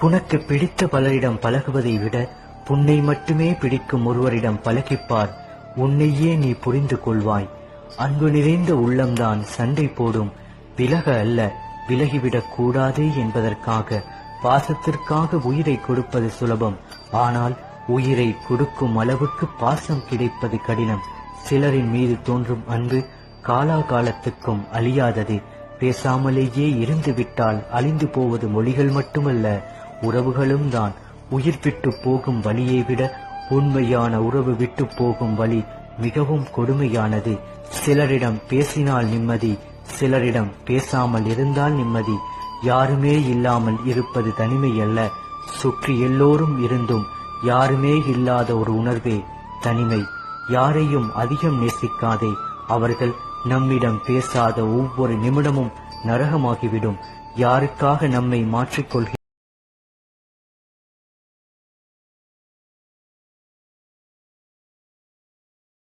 உனக்கு பிடித்த பலரிடம் பழகுவதை விட புன்னை மட்டுமே பிடிக்கும் ஒருவரிடம் பழகிப்பார். உன்னையே நீ புரிந்து கொள்வாய். அன்பு நிறைந்த உள்ளம்தான் சண்டை போடும். விலக அல்ல விலகிவிடக் கூடாது என்பதற்காக பாசத்திற்காக உயிரை கொடுப்பது சுலபம். ஆனால் உயிரை கொடுக்கும் அளவுக்கு பாசம் கிடைப்பது கடினம். சிலரின் மீது தோன்றும் அன்பு காலாகாலத்துக்கும் அழியாதது. பேசாமலேயே இருந்துவிட்டால் அழிந்து போவது மொழிகள் மட்டுமல்ல உறவுகளும் தான். உயிர் விட்டு போகும் வழியை விட உண்மையான உறவு விட்டு போகும் வழி மிகவும் கொடுமையானது. சிலரிடம் பேசினால் நிம்மதி சிலரிடம் பேசாமல் இருந்தால் நிம்மதி. யாருமே இல்லாமல் இருப்பது தனிமை அல்ல சுற்றி எல்லோரும் இருந்தும் யாருமே இல்லாத ஒரு உணர்வே தனிமை. யாரையும் அதிகம் நேசிக்காதே. அவர்கள் நம்மிடம் பேசாத ஒவ்வொரு நிமிடமும் நரகமாகிவிடும். யாருக்காக நம்மை மாற்றிக்கொள்கிறோம்